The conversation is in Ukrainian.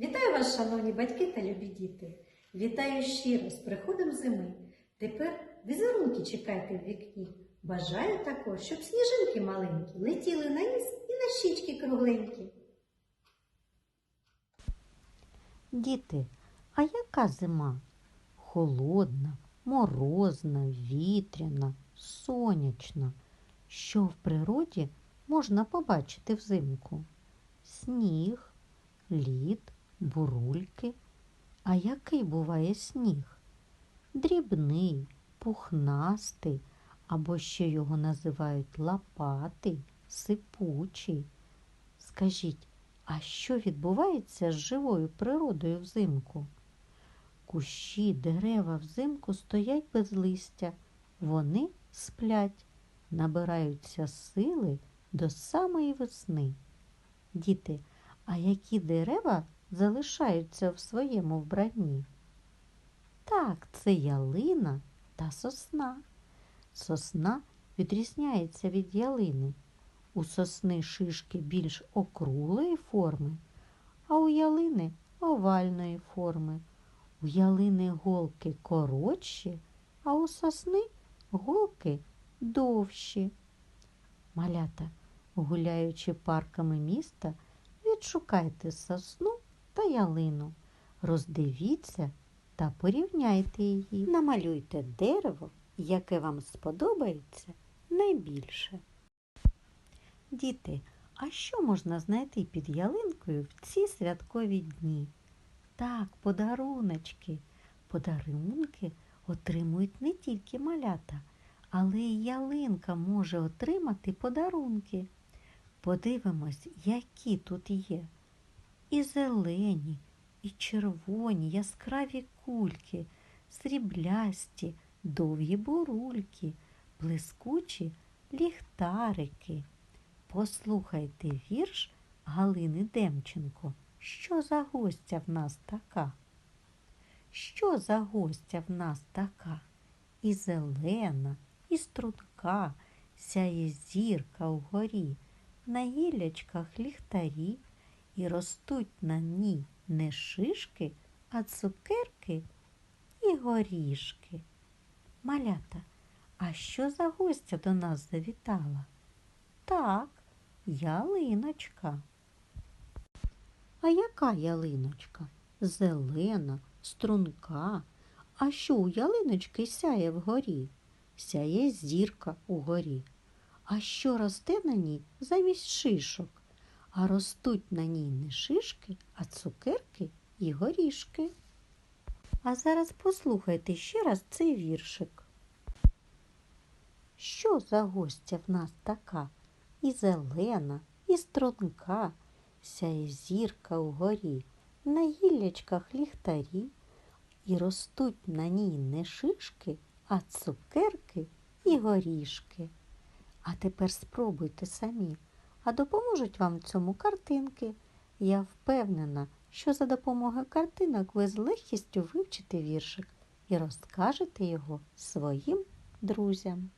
Вітаю вас, шановні батьки та любі діти! Вітаю щиро з приходом зими. Тепер візерунки чекайте в вікні. Бажаю також, щоб сніжинки маленькі летіли на ніс і на щічки кругленькі. Діти, а яка зима? Холодна, морозна, вітряна, сонячна. Що в природі можна побачити взимку? Сніг, лід, бурульки. А який буває сніг? Дрібний, пухнастий, або ще його називають лопатий, сипучий. Скажіть, а що відбувається з живою природою взимку? Кущі, дерева взимку стоять без листя. Вони сплять, набираються сили до самої весни. Діти, а які дерева залишаються в своєму вбранні? Так, це ялина та сосна. Сосна відрізняється від ялини. У сосни шишки більш округлої форми, а у ялини овальної форми. У ялини голки коротші, а у сосни голки довші. Малята, гуляючи парками міста, відшукайте сосну та ялину, роздивіться та порівняйте її. Намалюйте дерево, яке вам сподобається найбільше. Діти, а що можна знайти під ялинкою в ці святкові дні? Так, подаруночки. Подарунки отримують не тільки малята, але й ялинка може отримати подарунки. Подивимось, які тут є. І зелені, і червоні, яскраві кульки, сріблясті, довгі бурульки, блискучі ліхтарики. Послухайте вірш Галини Демченко. Що за гостя в нас така? Що за гостя в нас така? І зелена, і струнка, сяє зірка вгорі, на гілячках ліхтарі, і ростуть на ній не шишки, а цукерки і горішки. Малята, а що за гостя до нас завітала? Так, ялиночка. А яка ялиночка? Зелена, струнка. А що у ялиночки сяє вгорі? Сяє зірка угорі. А що росте на ній замість шишок? А ростуть на ній не шишки, а цукерки і горішки. А зараз послухайте ще раз цей віршик. Що за гостя в нас така? І зелена, і струнка, сяє зірка вгорі, на гіллячках ліхтарі, і ростуть на ній не шишки, а цукерки і горішки. А тепер спробуйте самі, а допоможуть вам в цьому картинки. Я впевнена, що за допомогою картинок ви з легкістю вивчите віршик і розкажете його своїм друзям.